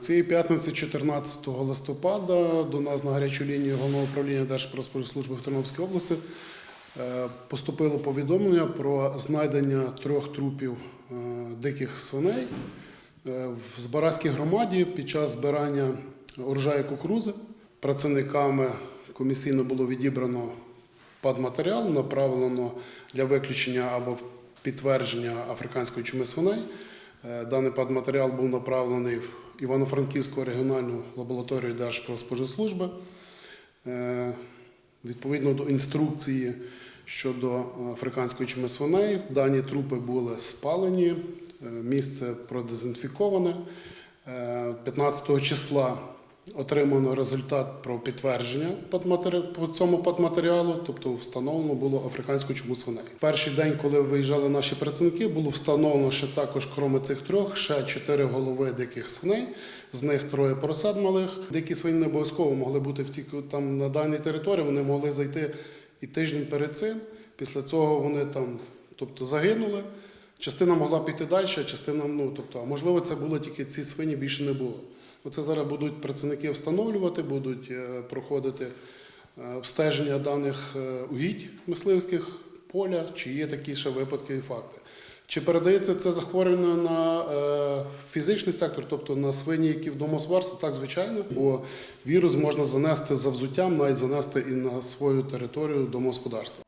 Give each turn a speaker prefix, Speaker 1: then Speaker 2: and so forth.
Speaker 1: Цієї п'ятниці, 14 листопада, до нас на гарячу лінію головного управління Держпродспоживслужби в Тернопільській області е, поступило повідомлення про знайдення трьох трупів е, диких свиней е, в Збаразькій громаді під час збирання урожаю кукурузи. Працівниками комісійно було відібрано падматеріал, направлено для виключення або підтвердження африканської чуми свиней. Е, Даний падматеріал був направлений в Івано-Франківську регіональну лабораторію Держпродспоживслужби. Е, Відповідно до інструкції щодо африканської чуми свиней, дані трупи були спалені, е, місце продезінфіковане. Е, 15 числа отримано результат про підтвердження по цьому подматеріалу, тобто встановлено було африканську чуму свиней. Перший день, коли виїжджали наші працівники, було встановлено ще також, крім цих трьох, ще чотири голови диких свиней, з них троє поросят малих. Дикі свині не обов'язково могли бути втік там на даній території, вони могли зайти і тиждень перед цим. Після цього вони там тобто, загинули. Частина могла піти далі, а частина, ну тобто, а можливо, це було тільки ці свині більше не було. Оце зараз будуть працівники встановлювати, будуть е, проходити е, обстеження даних е, угідь мисливських поля, чи є такі ще випадки і факти. Чи передається це захворювання на фізичний сектор, тобто на свині, які в домосварстві? Так, звичайно, бо вірус можна занести за взуттям, навіть занести і на свою територію домогосподарства.